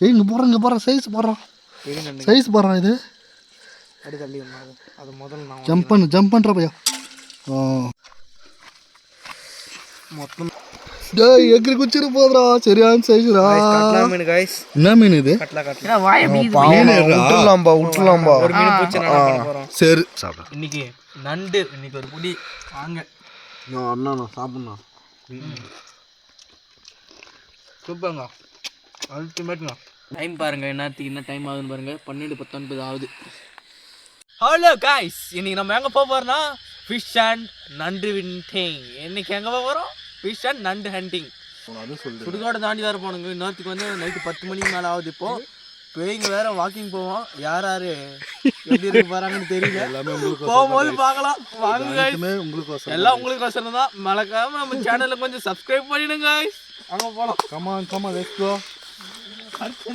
ஏய் இங்கே போகிறேன் இங்கே போகிறேன் சைஸ் போடுறான் சைஸ் போடுறான் இது. அடி தள்ளி அது முதல்ல நான் ஜம்ப் பண்ணு ஜம்ப் பண்ணுற பையா. மொத்தம். டேய் எக்கரி குச்சிரு போதுடா சரியான சைஸ்ரா மீன் என்ன மீன் இது? கட்லா கட்லா. விட்டுலாம்பா விட்டுலாம்பா ஒரு மீன் நான் போகிறோம் சரி. சாப்பிட்றேன் இன்னைக்கு நண்டு இன்னைக்கு ஒரு புடி வாங்க. அண்ணா சாப்பிட்ணும். சூப்பருங்க. அல்டிமேட்ங்க டைம் பாருங்க என்னத்துக்கு என்ன டைம் ஆகுதுன்னு பாருங்க. பன்னெண்டு பத்தொன்பது ஆகுது. ஹலோ காய்ஸ் இன்னைக்கு நம்ம எங்கே போக போகிறோம்னா ஃபிஷ் அண்ட் நண்டு ஹண்டிங் இன்னைக்கு எங்கே போக போகிறோம் ஃபிஷ் அண்ட் நண்டு ஹண்டிங் சுடுகாடு தாண்டி வேறு போகணுங்க. இன்னொருத்துக்கு வந்து நைட்டு பத்து மணிக்கு மேலே ஆகுது இப்போ. பேய்ங்க வேற வாக்கிங் போவோம். யார் யார் எப்படி இருக்க போகிறாங்கன்னு தெரியல. போகும்போது பார்க்கலாம். வாங்க. உங்களுக்கு எல்லாம் உங்களுக்கு வசனம் தான். மறக்காம நம்ம சேனலை கொஞ்சம் சப்ஸ்கிரைப் பண்ணிடுங்க. அங்க போலாம். கமான் கமான் லெட்ஸ் கோ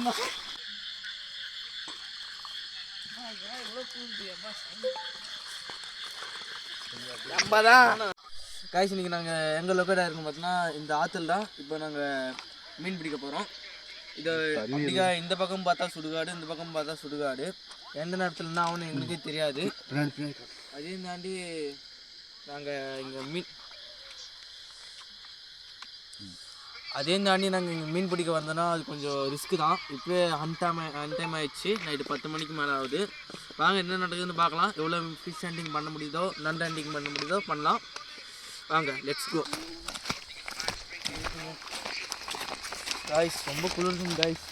காய்ச்சி இன்னைக்கு நாங்கள் எங்கே லொக்கேட் ஆயிருக்கோம் பார்த்தீங்கன்னா இந்த ஆற்றுல தான் இப்போ நாங்கள் மீன் பிடிக்க போகிறோம் இது அப்படிக்கா இந்த பக்கம் பார்த்தா சுடுகாடு இந்த பக்கம் பார்த்தா சுடுகாடு. எந்த நேரத்தில் என்ன ஆகும்னு எங்களுக்கே தெரியாது. அதையும் தாண்டி நாங்கள் இங்கே மீன் அதையும் தாண்டி நாங்கள் இங்கே மீன் பிடிக்க வந்தோன்னா அது கொஞ்சம் ரிஸ்க்கு தான். இப்போயே அன் டைம் அன் டைம் ஆயிடுச்சு. நைட்டு பத்து மணிக்கு மேலே ஆகுது. வாங்க என்ன நடக்குதுன்னு பார்க்கலாம். எவ்வளோ ஃபிஷ் ஹண்டிங் பண்ண முடியுதோ நண்டு ஹண்டிங் பண்ண முடியுதோ பண்ணலாம். வாங்க லெட்ஸ் கோ காய்ஸ் ரொம்ப குளிர்ந்தும் காய்ஸ்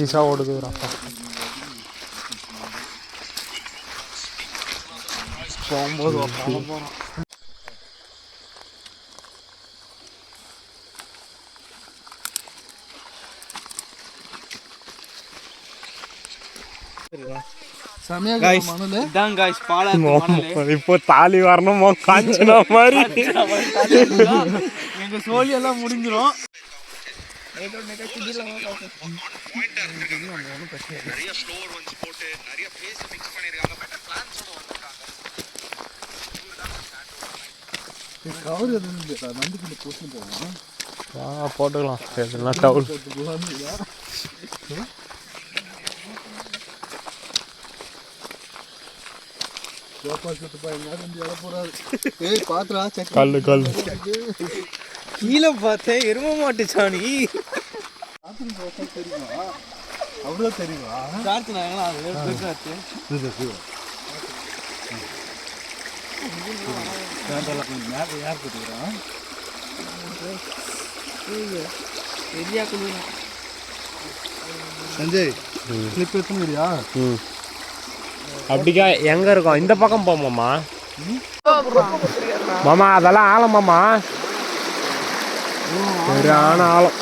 சீசா ஓடுதுடா போகும்போது உக்காந்து போகிறோம் இப்போ தாலி வரணுமோ காஞ்சனா மாதிரி. எங்க சோழி எல்லாம் முடிஞ்சிரும் கவர் எதுவும் இல்லையா நண்டுக்குள்ள போட்டு போவோம் ஆ போட்டுக்கலாம். இதெல்லாம் டவுல் சோப்பா சுட்டுப்பா எங்கேயாவது வந்து இட போறாரு ஏய் பாத்துடா செக் கல் கல் கீழே பார்த்தேன் எரும மாட்டு சாணி. தெரியுமா? அவ்வளோ தெரியுமா? சஞ்சய் கிளிப் அப்படிக்கா எங்க இருக்கோம்? இந்த பக்கம் போமாமா மாமா அதெல்லாம் ஆழம் மாமா சரியான ஆழம்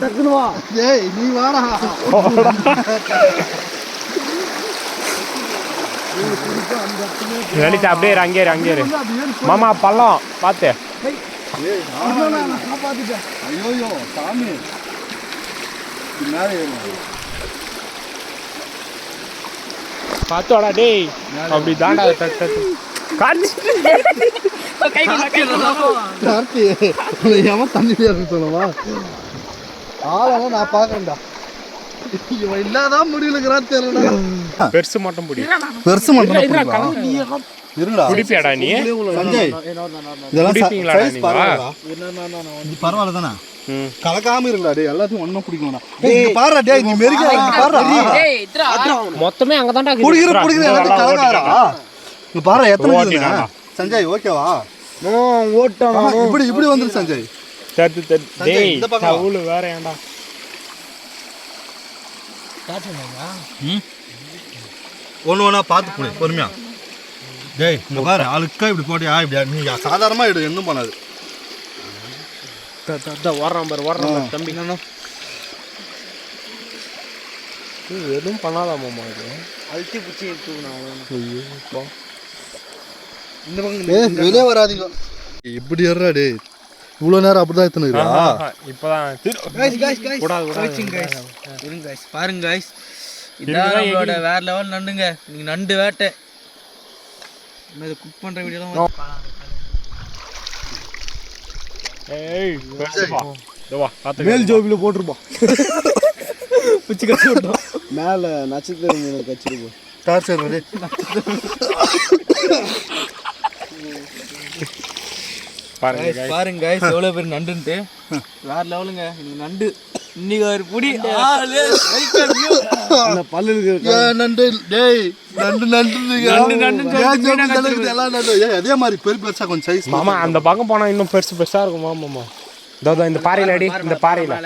டக்குனு வா. ஏய் நீ வாடா. லலிதா அப்படியே அங்கே இரு, அங்கே இரு. மாமா பள்ளம் பார்த்து சாமி. பார்த்தோடா டேய். அப்படி தாண்டா காட்சி கார்த்தி. நான் பார்க்கறேன்டா. இவன் இல்லாதான் முடியலங்கிறான் பெருசு மட்டும் பிடி. பெருசு மட்டும் இருடா பிடிப்பியாடா நீ? சஞ்சய் இதெல்லாம் பிடிப்பீங்களாடா சைஸ் நீங்க? பரவாயில்லடா. இது பரவாயில்ல தானே? கலக்காம இருங்கடா டேய் எல்லாத்தையும் ஒண்ணா டேய் இங்க பாருடா டேய் நீ மெருக இங்க பாருடா. மொத்தமே அங்கதான்டா இருக்குது. குடிக்கிற குடிக்கிற எல்லாத்தையும் ஓட்டிட்டான். இங்க பாரு எத்தனை? இருக்குதுங்க சஞ்சய் ஓகேவா? ஓட்டம்? ஆஹா, இப்படி இப்படி வந்துரு சஞ்சய். தட்டு தட்டு சஞ்சய், டேய் இந்த பக்கம். வா. தவுளு வேற ஏன்டா? ஒன்று ஒன்றா பார்த்து போடு பொறுமையா. டேய் இங்க பாரு அழுக்கா இப்படி போட்டியா? இப்படி நீ சாதாரணமா இடு இன்னும் பண்ணாது. ஓடுறான் பாரு ஓடுறான் பாரு தம்பி. எதுவும் பண்ணாதா மாமா இது? அழுத்தி பிடிச்சி எடுத்துக்கணும். இந்த பக்கம் ஏய் வெளியே வராதீங்க. இப்படி ஏறா இவ்வளோ நேரம் அப்படிதான் எத்தனைங்களா இப்போதான் பாருங்க கைஸ் இதான் நம்மளோட வேற லெவல் நண்டுங்க. நீங்க நண்டு வேட்டை. நம்ம இதை குக் பண்ற வீடியோலாம் மேல் ஜோபியில் போட்டிருப்போம் பிச்சு கட்டி விட்டோம். மேலே நட்சத்திர மீன் கச்சிருப்போம் சார் சார் ரெடி பாருங்க பாருங்க கைஸ் எவ்வளவு பேர் நண்டுன்ட்டு. வேற லெவலுங்க. இன்னைக்கு நண்டு. இன்னைக்கு ஒரு புடி. பல்லு நண்டு. டேய் நண்டு நண்டு நண்டு, நண்டுன்னு சொல்லிட்டு எல்லாம் நண்டு. ஏய், அதே மாதிரி பெரிய பெருசா கொஞ்சம் சைஸ் மாமா அந்த பக்கம் போனா இன்னும் பெருசு பெருசா இருக்கும். மாமா இதோ இதோ இந்த பாறையில அடி இந்த பாறையில.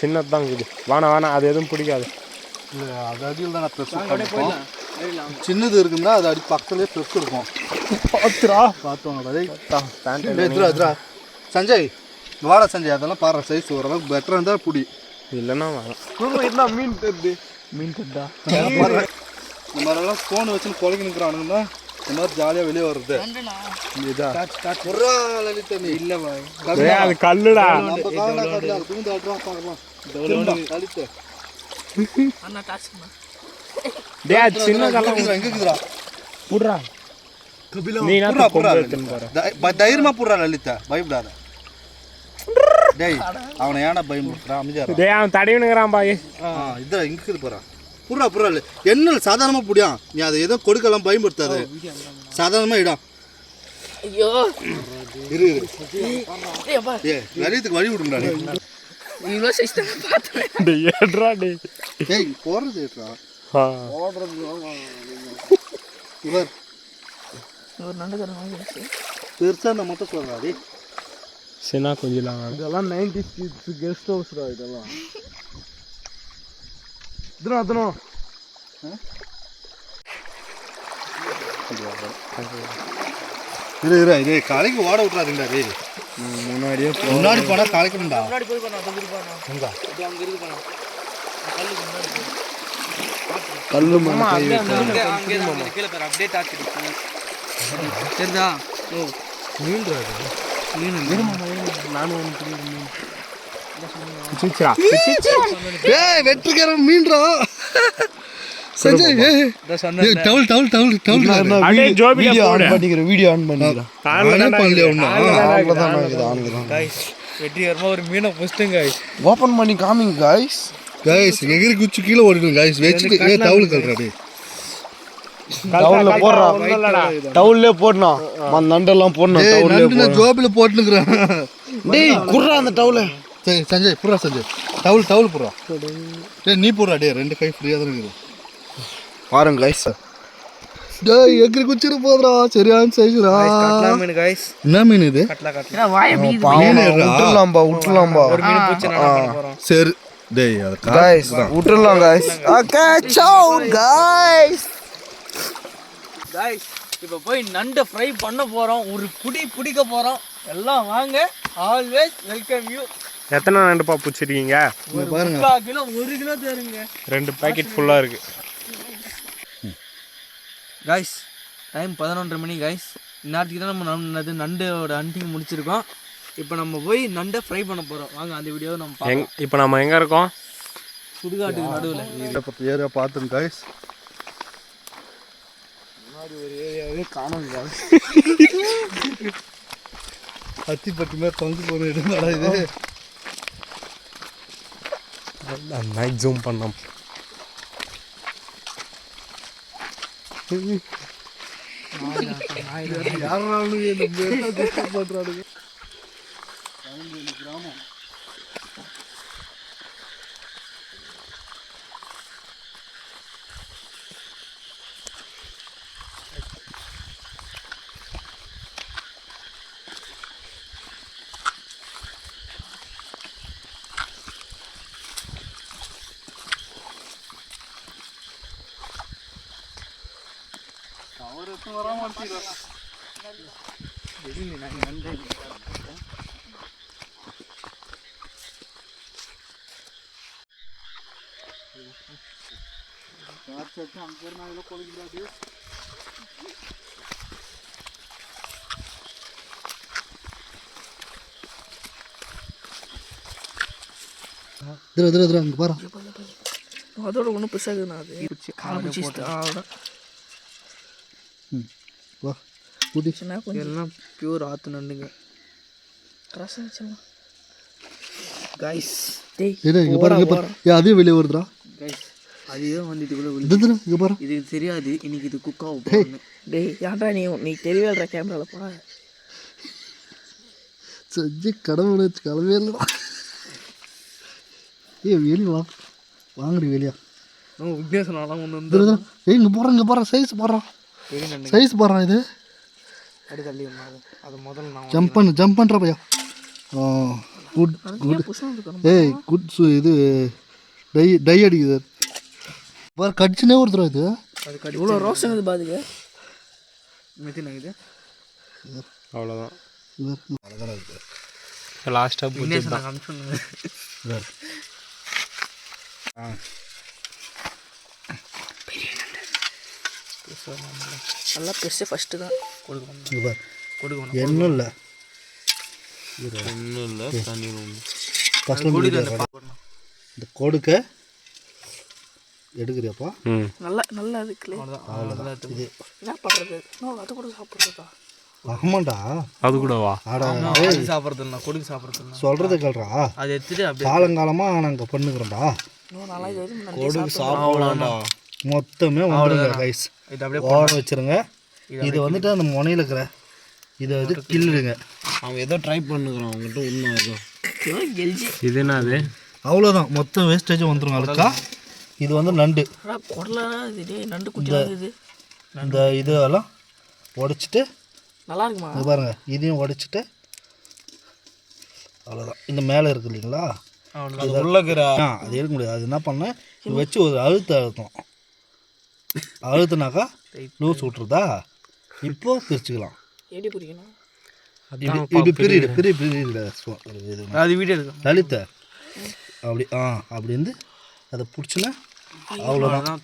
சின்னதுதான் இருக்குது. வேணாம் வேணாம் அது எதுவும் பிடிக்காது. அது அடியில் தான் பெருசு போயிடலாம். போயிடலாம். சின்னது இருக்குன்னா அது அடி பக்கத்துலேயே பெருசு இருக்கும். டேய் டேய், இதுரா இதுரா சஞ்சய் வாடா சஞ்சய். அதெல்லாம் பாரு சைஸ் ஓரளவுக்கு பெட்டராக இருந்தால் புடி. இல்லைன்னா என்ன மீன் தெரியுது மீன் கட்டா இந்த மாதிரிலாம் ஃபோன் வச்சுன்னு கொலைக்கு நிற்கிறானுங்கன்னா இந்த மாதிரி ஜாலியாக வெளியே வருது இல்ல அது கல்லுடா. நம்ம பார்க்கலாம் லலிதா அண்ணா சின்ன கல்லம் எங்க இருக்குதுடா புடுறா நீ தை- ப- தைரியமா புடுறா லலிதா பயப்படாத டேய் அவனை ஏன்டா பயமுறுத்துறா அமைதியா டேய் அவன் தடவினுங்கிறான் பாய் இதா இங்க இருக்குது போறா புடுறா என்ன சாதாரணமா புடியா நீ அதை ஏதோ கொடுக்கலாம் பயமுறுத்தாது சாதாரணமா இடம் ஐயோ இரு இரு ஏ லலித்துக்கு வழி விடுங்கடா. இவ்வளோ சைஸ் தான் பார்த்தேன் டேய். ஏட்ரா டேய் ஏய் போறது ஆ. இவர். ஒரு நண்டு தரணும் பெருசா நான் மட்டும் சொல்றா டேய். சின்ன குஞ்சிலாம் வேணும் இதெல்லாம் நைன்டி கிட்ஸ் கெஸ்ட் ஹவுஸ்டா இதெல்லாம். இதுனா அதுனா இரு இரு இது கலைக்கு ஓட விட்றாதுங்கடா டேய். முன்னாடியே முன்னாடி போனா கலைக்கணும்டா முன்னாடி போய் பண்ணா அது இருப்பானா அங்க முன்னாடி. கல்லு அங்க அங்க அங்க அங்க கீழே பாரு அப்படியே அடிக்கும் சரிதா ஓ. சிச்சிரா ஏய் இதை சொன்னேன் ஏய், டவுல் டவுல் டவுல் டவுல் அப்படியே வெற்றிகரமா ஒரு மீனை கைஸ் ஓப்பன் பண்ணி காமிங்க காய்ஸ் கைஸ் எகிரி குச்சி கீழே ஓடிடும் கைஸ் வச்சுட்டு ஏ டவுல் கல்றா டேய். டவுல்ல போடுறா. டவுல்லே போடணும் அந்த நண்டெல்லாம் போடணும் டவுல்லே ஜோபில போட்டுனுக்குறேன் டேய் குர்றா அந்த டவுல சரி சஞ்சய் புறா சஞ்சய். டவுல் டவுல் புறா டேய் நீ போடுறா டேய். ரெண்டு கை ஃப்ரீயாக தான் இருக்குது. பாருங்க காய்ஸ் டேய் எகிரி குச்சிரு போதுடா. சரியான சைஸ்டா கட்லா மீன் கைஸ் என்ன மீன் இது? கட்லா கட்லா. வாய் விட்டுலாம்பா விட்டுலாம்பா ஒரு மீன் பூச்சி நான் போறோம்? சரி. டேய் அது காய்ஸ் விட்டுலாம் guys okay shout guys guys இப்போ போய் நண்டை ஃப்ரை பண்ண போறோம். ஒரு புடி பிடிக்க போறோம். எல்லாம் வாங்க. ஆல்வேஸ் வெல்கம் யூ எத்தனை நண்டுப்பா பிடிச்சிருக்கீங்க? இங்க பாருங்க. முக்கால் கிலோ ஒரு கிலோ தருங்க. ரெண்டு பாக்கெட் ஃபுல்லா இருக்கு. கைஸ் டைம் பதினொன்றரை மணி கைஸ் இந்நேரத்துக்கு தான் நம்ம நம் நண்டோட ஹண்டிங் முடிச்சிருக்கோம். இப்போ நம்ம போய் நண்டை ஃப்ரை பண்ண போகிறோம் வாங்க அந்த வீடியோவை நம்ம எங் இப்போ நம்ம எங்க இருக்கோம்? சுடுகாட்டுக்கு நடுவில். இந்த பக்கம் ஏரியா பார்த்துங்க கைஸ் அத்திப்பட்டி மாதிரி தொங்கு போன இடமாடா இது. நைட் ஜூம் பண்ணோம். யாராலும் நம்ம आमच्या कोळीला दिस அது. காலை பிடிச்சி அவ்வளோதான் ம். வா கொஞ்சம் எல்லாம் பியூர் ஆற்று நண்டுங்க. ரசம் வச்சிடலாம். கைஸ் டேய் இங்கே பாரு இங்கே பாரு. ஏ அதையும் வெளியே வருதுடா. கைஸ் அதுதான் வந்து இதுக்குள்ளே விழு இது திரு இங்கே பாரு. இதுக்கு தெரியாது இன்னைக்கு இது குக் ஆகும். டேய். ஏன்டா நீ நீ தெரியவே கேமராவில் போடா. செஞ்சு கடவுளை கிளம்பவே இல்லைடா. ஏ வெளியே வா. வாங்கடி வெளியா. நம்ம விக்னேஸ்வரனாலாம் ஒன்று வந்து ஏய் இங்கே போகிறேன் இங்கே போகிறேன் சைஸ் போடுறான் சைஸ் போடுறான் இது. அடி தள்ளி அது. முதல்ல நான் ஜம்ப் பண்ணு ஜம்ப் பண்ணுற பையா. ஆ குட் குட் ஏய் குட் சு இது டை டை அடிக்குது. பாரு கடிச்சுனே ஒருத்தர் இது. அது கடி இவ்வளோ ரோஸ் இருக்குது பாதுங்க மெத்தி நகுது அவ்வளோதான் இவர் லாஸ்ட்டாக போச்சு விக்னேஷ் நான் அனுப்பிச்சுடுங்க இவர் நல்லா பெருசு ஃபஸ்ட்டு தான் கொடுக்கணும். கொடுக்கணும். என்ன இல்லை. ஒன்றும் இல்லை தண்ணி ஃபஸ்ட்டு இந்த கொடுக்க எடுக்கிறியாப்பா? ம். நல்லா நல்லா அதுக்குள்ளே அவ்வளோதான் இது என்ன பண்ணுறது அது கூட சாப்பிட்றதா ஆமாண்டா அது கூட வா. ஆடா அது சாப்பிட்றது இல்லை கொடுக்கு சாப்பிட்றது இல்லை சொல்கிறத கேள்றா அது எடுத்துட்டு அப்படியே காலங்காலமாக நாங்கள் பண்ணுகிறோம்டா இன்னும் நல்லா மொத்தமே வந்துருங்க கைஸ் இது அப்படியே ஓட வச்சிருங்க. இது வந்துட்டு அந்த முனையில் இருக்கிற இதை வந்து கிள்ளிடுங்க அவன் ஏதோ ட்ரை பண்ணுகிறான் அவங்ககிட்ட ஒன்றும் ஏதோ இது என்னது? அவ்வளோதான் மொத்தம் வேஸ்டேஜும் வந்துருங்க அழுக்கா இது வந்து நண்டு. நண்டு குட்டி இது. இந்த இதெல்லாம் உடைச்சிட்டு நல்லா இருக்குமா? இது பாருங்க. இதையும் உடைச்சிட்டு அவ்வளோதான் இந்த மேலே இருக்கு இல்லைங்களா? உள்ளக்கிற ஆ அது எடுக்க முடியாது. அது என்ன பண்ணேன் இது வச்சு ஒரு அழுத்து அழுத்தம். அழுத்துனாக்கா லூஸ் விட்ருதா இப்போ பிரிச்சுக்கலாம். எப்படி பிடிக்கணும் இப்படி இப்படி பிரியுது பிரி பிரியுது இது. அது வீடியோ எடுக்கும் லலிதா அப்படி ஆ அப்படி இருந்து அதை பிடிச்சுன்னா அவ்வளோதான்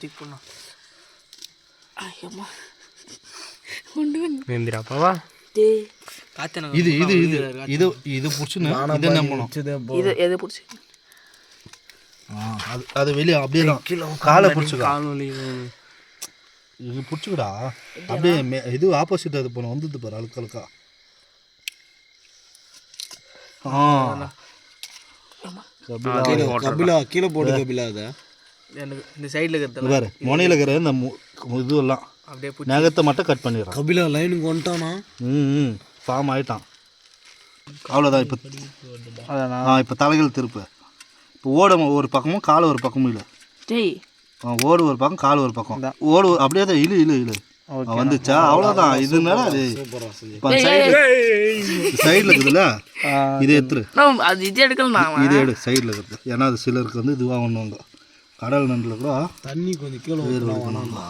இது இது இது இது இது பிடிச்சுன்னு இதை நம்பணும். இது எதை பிடிச்சி? ஆ அது அது வெளியே அப்படியே தான். காலை பிடிச்சிக்கோ கால் வலி இது பிடிச்சிக்கடா. அப்படியே? மே- இது ஆப்போசிட் அது போன வந்தது பாரு அழுக்க அழுக்கா. ஆ. கபிலா கபிலா கீழே போடு கபிலா அதை. எனக்கு இந்த சைடில் இது இருக்கிறதுல பாரு முனையில் இருக்கிற இந்த மு- இதுவெல்லாம். அப்படியே நகத்தை மட்டும் கட் பண்ணிடுறான் கபிலா லைனுக்கு வந்துட்டானா? ம் ம். ஃபார்ம் ஆயிட்டான். அவ்வளோதான் இப்போ இப்போ தலைகள் திருப்பு. இப்போ ஓட ஒரு பக்கமும் கால் ஒரு பக்கமும் இல்லை. ஓடு ஒரு பக்கம் கால் ஒரு பக்கம். ஓடு அப்படியே தான் இழு இழு இழு. வந்துச்சா? அவ்வளோதான் இது மேலே அது சைடில் இருக்குதுல்ல? இது எடுத்துரு. நான் அது இது எடுக்கலாம் இது எடு சைடில் இருக்குது ஏன்னா அது சிலருக்கு வந்து இதுவாக பண்ணுவாங்க கடல் நண்டில் கூட தண்ணி கொஞ்சம் கீழே ஆ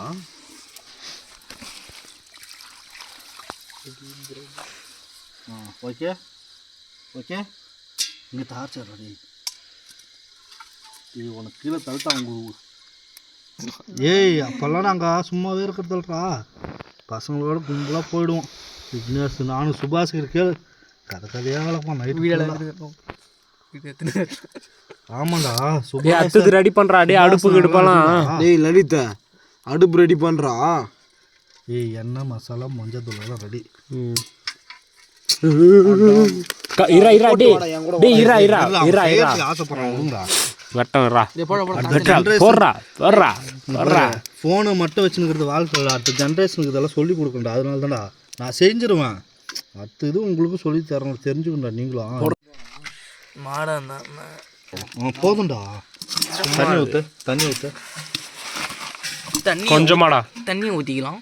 ஓகே. ஓகே. இங்கே டார்ச்சர் இது உனக்கு கீழே தள்ளிட்டா உங்க ஏய் அப்போல்லாம் நாங்கள் சும்மாவே இருக்கிறதில்லடா. பசங்களோட கும்பலாக போயிடுவோம். விக்னேஷ் நானும் சுபாஷ் கேளு. கதை கதையாக வளர்ப்போம் நைட்டு ஆமாண்டா டேய் சுபாஷ் ரெடி பண்ணுறா டே அடுப்பு கிடுப்பெல்லாம் டேய் லலிதா அடுப்பு ரெடி பண்ணுறா ஏய் எண்ணெய் மசாலா மஞ்சள் தூள் ரெடி இரா இரா டேய். டேய் இரா இரா இரா இரா ஆசைப்படுறாங்க வெட்டம் இரா வெட்டா போடுறா போடுறா போடுறா. ஃபோனை மட்டும் வச்சுனுக்கிறது வாழ்க்கை அடுத்த ஜென்ரேஷனுக்கு இதெல்லாம் சொல்லி கொடுக்கண்டா அதனால தான்டா நான் செஞ்சிருவேன். அடுத்த இது உங்களுக்கு சொல்லி தரணும். தெரிஞ்சுக்கண்டா நீங்களும். மாடா போதும்டா. தண்ணி ஊற்று தண்ணி ஊற்று தண்ணி கொஞ்சமாடா. தண்ணி ஊற்றிக்கலாம்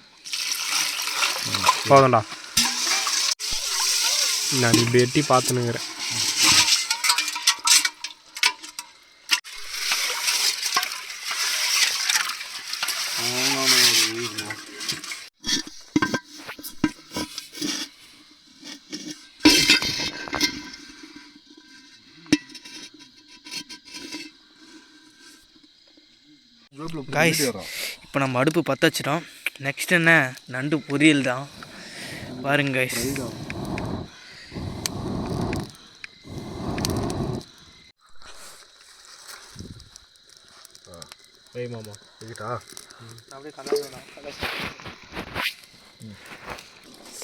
போதும்டா. நான் இப்படி எட்டி பார்த்துனுங்கிறேன் காய்ஸ் இப்போ நம்ம அடுப்பு பற்ற வச்சிட்டோம் நெக்ஸ்ட் என்ன? நண்டு பொரியல் தான். பாருங்க காய்ஸ் வை மாமா. கலந்து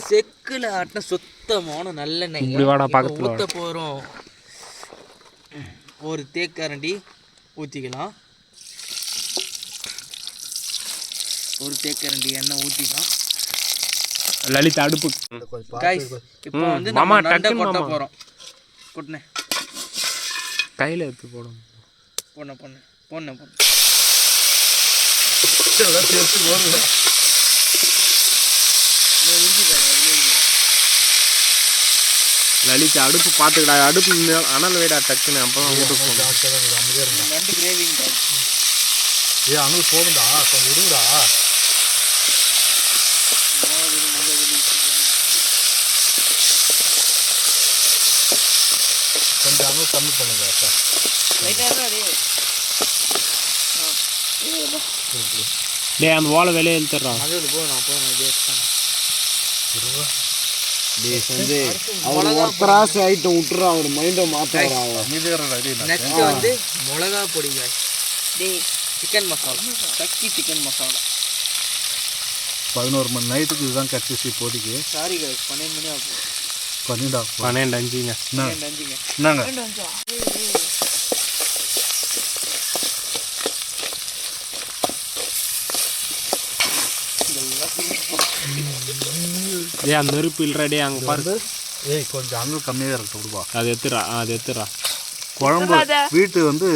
செக்கில் ஆட்டின சுத்தமான நல்ல நெய் இப்படி வாடா, பக்கத்துல ஊற்ற போகிறோம் ஒரு தேக்கரண்டி ஊற்றிக்கலாம் ஒரு தேக்கரண்டி எண்ணெய் ஊற்றிக்கலாம் லலித் அடுப்பு. கைஸ் இப்போ வந்து மாமா, நம்ம நண்டை கொட்ட. போகிறோம் கொட்டினேன் கையில் எடுத்து போடும் பொண்ணு பொண்ணு பொண்ணு பொண்ணு. லலித் அடுப்பு பார்த்துக்கடா அடுப்பு அனல் வைடா டக்குன்னு அப்போ வீட்டுக்கு போகணும். நண்டு கிரேவிங்க ஏ அங்கே போகும்டா கொஞ்சம் விடுங்கடா அங்கே கம்மி பண்ணுங்க சார் டேய் அந்த ஓலை வெளியே இழுத்துறான் மகளிர் போ நான் போய் ஒத்தராசு ஐட்டம் விட்டுறா அவர் மைண்டை மாத்துறா மீதியான ரெடி நெக்ஸ்ட் வந்து மிளகா பொடி. டேய் சிக்கன் மசாலா சக்கி சிக்கன் மசாலா பதினோரு மணி நைட்டுக்கு இதுதான் கட்சிச்சு இப்போதைக்கு சாரி பன்னெண்டு மணி ஆகும். பன்னெண்டு பன்னெண்டு அஞ்சுங்க என்னங்க டேய் அந்த நெருப்பு இல்லைடா டேய் அங்கே பாரு ஏய் கொஞ்சம் அங்கே கம்மியாக இருக்கட்டும் விடுவா அது எடுத்துறா அது எடுத்துறா குழம்பு வீட்டு வந்து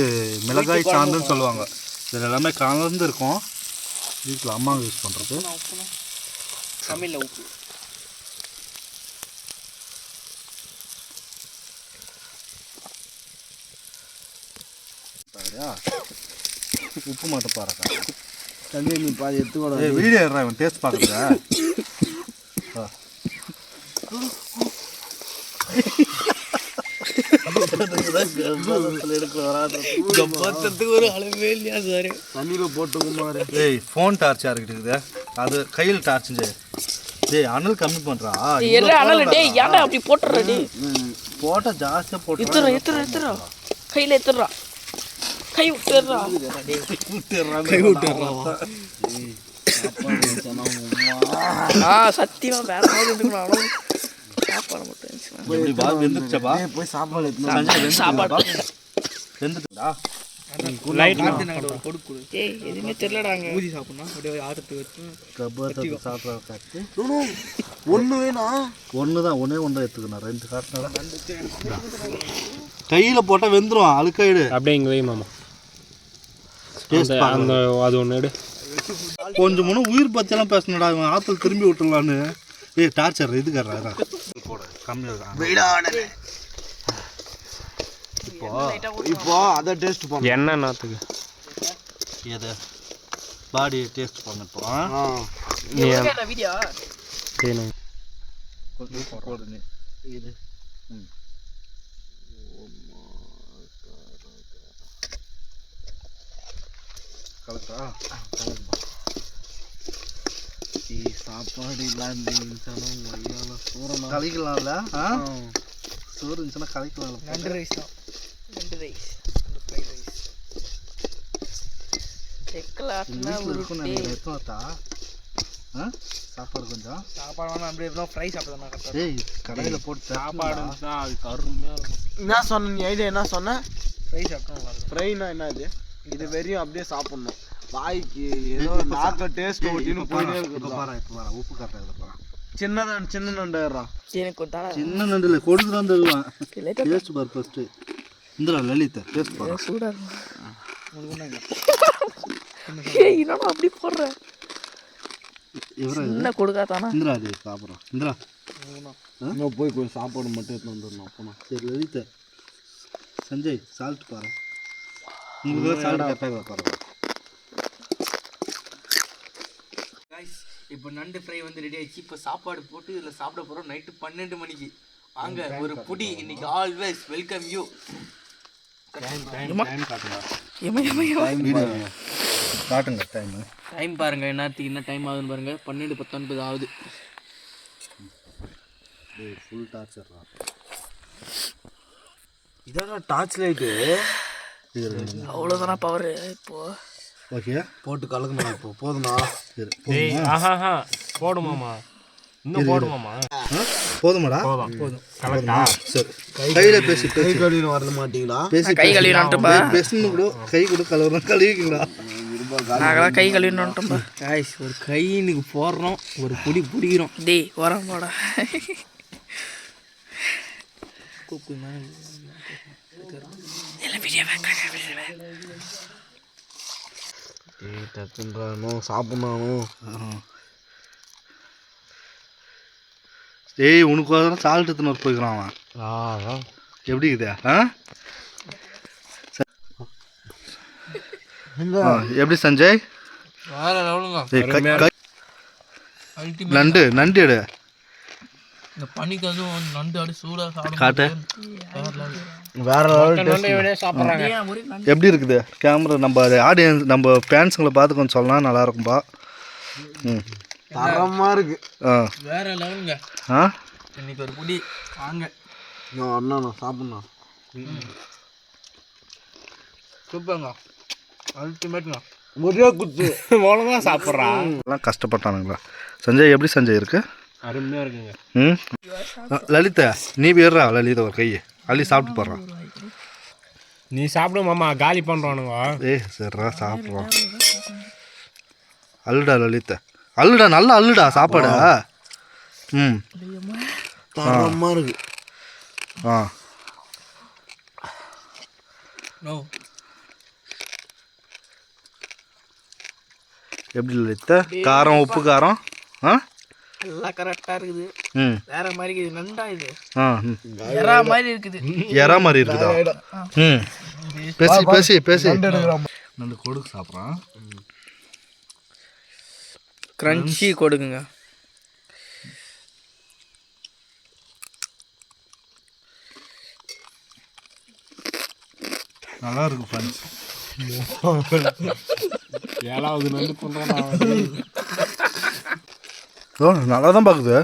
மிளகாய் சாந்துன்னு சொல்லுவாங்க இதில் எல்லாமே கலந்து இருக்கும் வீட்டில் அம்மா யூஸ் பண்ணுறது தமிழில் உப்பு உப்பு மட்டும் பாருங்க. தம்பி நீ பாதி எடுத்துக்கூட ஏய் வீடியோ எடுறா இவன் டேஸ்ட் பார்க்குறதா? மொத்தத்துக்கு ஒரு அளவே இல்லையா சார்? தண்ணியில் போட்டு குமாரு ஏய் ஃபோன் டார்ச் இருக்குது. அது கையில் டார்ச் டேய் அனல் கம்மி பண்ணுறா எல்லாம் அனல் டேய் ஏன்டா அப்படி போட்டுற டேய்? போட்டால் ஜாஸ்தியாக போட்டு எத்துறா எத்துறா எத்துறா கையில எத்துறா கை விட்டுறா கை விட்டுறான் ஆ சத்தியமா வேற மாதிரி இருந்துக்கணும் சாப்பாடு மட்டும் வெந்துருச்சப்பா போய் சாப்பாடு சாப்பாடு வெந்துட்டுடா லைட் ஒரு கொடு கொடு ஏய் எதுவுமே தெரியலடாங்க ஊதி சாப்பிடணும் அப்படியே ஆட்டத்துக்கு வச்சு கபத்தை சாப்பிட்ற காட்டு ஒன்று வேணும் ஒன்று தான் ஒன்றே ஒன்று எடுத்துக்கணும் ரெண்டு காட்டினா கையில் போட்டால் வெந்துடும் அழுக்காயிடு அப்படியே இங்கே வை மாமா டேஸ்ட் அந்த அது ஒன்று எடு. கொஞ்சம் முன்ன உயிர் பச்சைலாம் பேசணுடா இவன். ஆற்றுல திரும்பி விட்டுலான்னு ஏய் டார்ச்சர் இதுக்காரா போட கம்மியாக இப்போ இப்போ அதை டேஸ்ட் பண்ண. எண்ணெய் நாத்துக்கு எது? பாடி டேஸ்ட் பண்ண நீ வீடியோ இது. ம். கலக்கா? சாப்பாடு இல்லாத சூரமா கலைக்கலாம்ல சோறு இருந்துச்சுன்னா கலைக்கலாம்ல நண்டு ரைஸ் தான். ரெண்டு ரைஸ் நண்டு ஃப்ரைட் ரைஸ் ஒரு இருக்கும் நினைக்கிறேன். எத்தனை வாத்தா ஆ? சாப்பாடு கொஞ்சம்? சாப்பாடு வேணாம் அப்படியே இருந்தால் ஃப்ரை சாப்பிட்றேன் கரெக்டாக ஏய் கடையில் போட்டு சாப்பாடு அது அருமையாக இருக்கும். என்ன சொன்ன நீ? ஐடியா என்ன சொன்ன? ஃப்ரை சாப்பிட்டா நல்லா இருக்கும். ஃப்ரைனா என்ன இது? இது வெறியும் அப்படியே சாப்பிடணும். வாய்க்கு ஏதோ நாக்க டேஸ்ட் ஓட்டின்னு போயிட்டே இப்போ இருக்குது பாரு இப்போ பாரு உப்பு கரெக்டாக பாரு. சின்ன நண்டு சின்ன நண்டுறா சின்ன நண்டில் கொடுத்துட்டு வந்து தருவான் லைட்டாக டேஸ்ட் பாரு ஃபஸ்ட்டு இந்திரா லலிதா டேஸ்ட் பாரு. சூடாக இருக்கும் அப்படி போடுற? இவரா என்ன கொடுக்காதானா இந்திரா அது சாப்பிட்றோம். இந்திரா. இன்னும் போய் கொஞ்சம் சாப்பாடு மட்டும் எடுத்து வந்துடணும் அப்போனா. சரி லலிதா. சஞ்சய் சால்ட் பாரு உங்களுக்கு சால்ட் கரெக்டாக பாருங்க கைஸ் இப்போ நண்டு ஃப்ரை வந்து ரெடி ஆயிடுச்சு. இப்போ சாப்பாடு போட்டு இதில் சாப்பிட போகிறோம் நைட்டு பன்னெண்டு மணிக்கு. வாங்க ஒரு புடி. இன்னைக்கு ஆல்வேஸ் வெல்கம் யூ காட்டுங்க. டைம் டைம் பாருங்க. என்னத்துக்கு என்ன டைம் ஆகுதுன்னு பாருங்க. பன்னெண்டு பத்தொன்பது ஆகுது. ஃபுல் டார்ச்சர் இதான் டார்ச் லைட்டு இது அவ்வளோதானா பவர் இப்போ ஓகே போட்டு கலக்கணும் இப்போ போதுமா? சரி ஆஹா போடுமாமா. இன்னும் போடுமாமா? ஆ? போதுமாடா? போதும் கலக்கா சரி. கையில் பேசி கை பேசி. கழுவின்னு வரல மாட்டீங்களா? பேசி கை கழுவினான்ட்டுப்பா பேசணும் கூட கை கூட கலவரம் கழுவிக்கீங்களா? நாங்களாம் கை கழுவினான்ட்டோம்பா. காய்ஸ் ஒரு கைனுக்கு போடுறோம். ஒரு புடி பிடிக்கிறோம். டேய் போடா. வீடியோ ஏய் டக்குன்றானும் சாப்பிட்ணும் ஏய் உனக்கு வர சால்ட் எடுத்துன்னு வர போய்க்கிறான் அவன். எப்படி இருக்குதா ஆ? ஆ, எப்படி சஞ்சய்? நண்டு நண்டு எடு. இந்த பனிக்கு ஒரு நண்டு அடி சூடாக சாப்பிடும் காட்டு. வேற லெவல் சாப்பிட்றாங்க. எப்படி இருக்குது? கேமரா நம்ம ஆடியன்ஸ் நம்ம ஃபேன்ஸுங்களை பார்த்து கொஞ்சம் சொன்னா நல்லா இருக்கும்பா. ம். தரமா இருக்கு. ஆ. வேற லெவலுங்க. ஆ? இன்னைக்கு ஒரு புடி. வாங்க. நான் அண்ணா சாப்பிட்ணும் சூப்பருங்க. அல்டிமேட்டுங்க ஒரே குத்து. ஒழுங்கா சாப்பிட்றான். எல்லாம் கஷ்டப்பட்டானுங்களா? சஞ்சய் எப்படி சஞ்சய் இருக்கு? அருமையா இருக்குங்க. ம்? லலிதா நீ போயிடுறா லலிதா ஒரு கையை. அள்ளி சாப்பிட்டு போடுறான் நீ சாப்பிடு மாமா காலி பண்றானுங்க. ஏய் சரிடா சாப்பிட்றோம் அள்ளுடா லலிதா. அள்ளுடா நல்லா அள்ளுடா சாப்பாடா. ம். தரமா இருக்கு. ஆ. நோ எப்படி லலிதா? காரம் உப்பு காரம்? ஆ? எல்லாம் கரெக்டாக இருக்குது. ம். வேற மாதிரி இருக்குது. நண்டா இது. எறா மாதிரி இருக்குது. எறா மாதிரி இருக்குதா? ம். பேசி பேசி பேசி. நண்டு கொடுக்கு சாப்பிட்றான். கிரன்ச்சி கொடுக்குங்க. நல்லா இருக்கு ஃப்ரெண்ட்ஸ் ஏழாவது நண்டு ஓ நல்லா தான் பார்க்குது.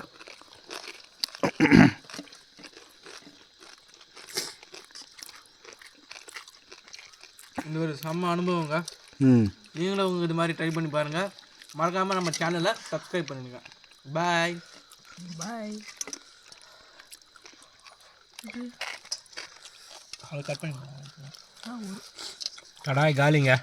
இந்த ஒரு செம்ம அனுபவங்க. ம். நீங்களும் உங்க இது மாதிரி ட்ரை பண்ணி பாருங்க. மறக்காம நம்ம சேனலை சப்ஸ்கிரைப் பண்ணிடுங்க பாய் பாய் அதை கட் பண்ணி கடாய் காலிங்க.